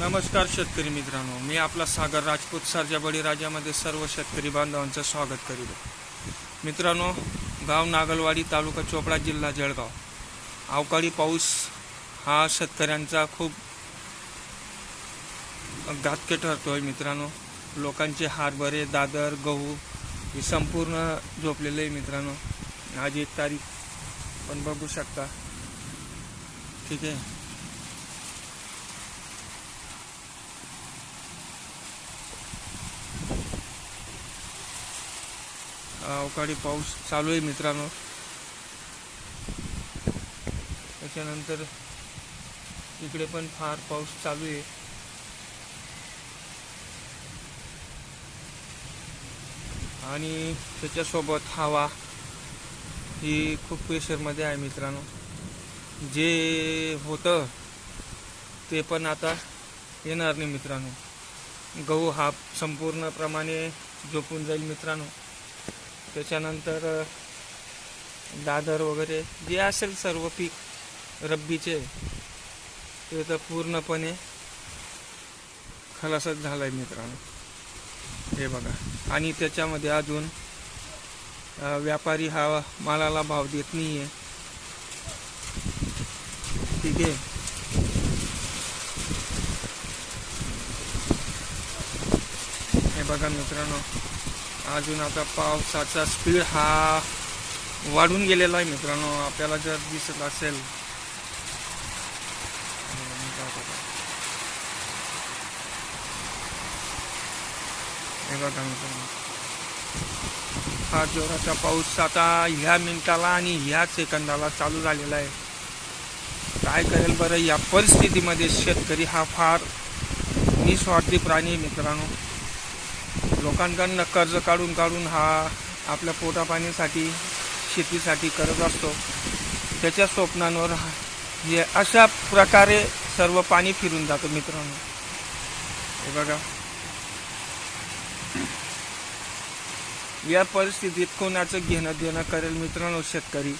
नमस्कार शेतकरी मित्रांनो. मी आपला सागर राजपूत सरजा बळीराजामध्ये सर्व शेतकरी बांधवांचं स्वागत करीत मित्रांनो गाव नागलवाडी तालुका चोपडा जिल्हा जळगाव. अवकाळी पाऊस हा शेतकऱ्यांचा खूप घातके आहे मित्रांनो. लोकांचे हारभरे दादर गहू हे संपूर्ण झोपलेले आहे मित्रांनो. आज एक तारीख पण बघू शकता. ठीक आहे? अवकाळी पाऊस चालू आहे मित्रांनो. त्याच्यानंतर इकडे पण फार पाऊस चालू आहे. आणि त्याच्यासोबत हवा ही खूप प्रेशरमध्ये आहे मित्रांनो. जे होतं ते पण आता येणार नाही मित्रांनो. गहू हा संपूर्णप्रमाणे झोपून जाईल मित्रांनो. त्याच्यानंतर दादर वगैरे जे असेल सर्व पीक रब्बीचे ते तर पूर्णपणे खलासच झालं आहे मित्रांनो. हे बघा. आणि त्याच्यामध्ये अजून व्यापारी हा मालाला भाव देत नाही आहे ठीक आहे. हे बघा मित्रांनो. अजून आता पावसाचा स्पीड हा वाढून गेलेला आहे मित्रांनो. आपल्याला जर दिसत असेल. मित्रांनो. हा जोराचा पाऊस आता ह्या मिनिटाला आणि ह्या सेकंदाला चालू झालेला आहे. काय करेल बरं या परिस्थितीमध्ये शेतकरी हा फार निस्वार्थी प्राणी मित्रांनो. लोकांकडनं कर्ज काढून काढून हा आपल्या पोटापाणीसाठी शेतीसाठी करत असतो. त्याच्या स्वप्नांवर हे अशा प्रकारे सर्व पाणी फिरून जातं मित्रांनो. हे बघा. या परिस्थितीत कोणाचं घेणं देणं करेल मित्रांनो शेतकरी?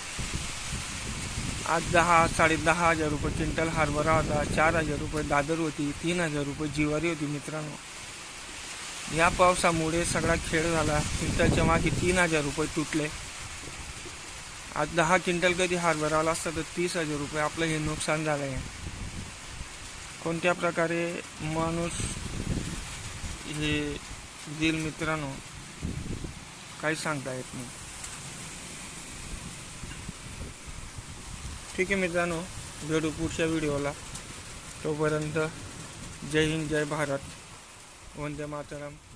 आज दहा साडे दहा हजार रुपये क्विंटल हरभरा होता चार हजार रुपये दादर होती तीन हजार रुपये जिवारी होती मित्रांनो. या पावसामुळे सगळा खेळ झाला. क्विंटलच्या मागे तीन हजार रुपये तुटले. आज दहा क्विंटल कधी हरभरा आला असता तर तीस हजार रुपये. आपलं हे नुकसान झालं आहे कोणत्या प्रकारे माणूस हे दिल मित्रांनो काही सांगता येत नाही. ठीक आहे मित्रांनो भेटू पुढच्या व्हिडिओला. तोपर्यंत जय हिंद जय भारत. વંદે માતરમ.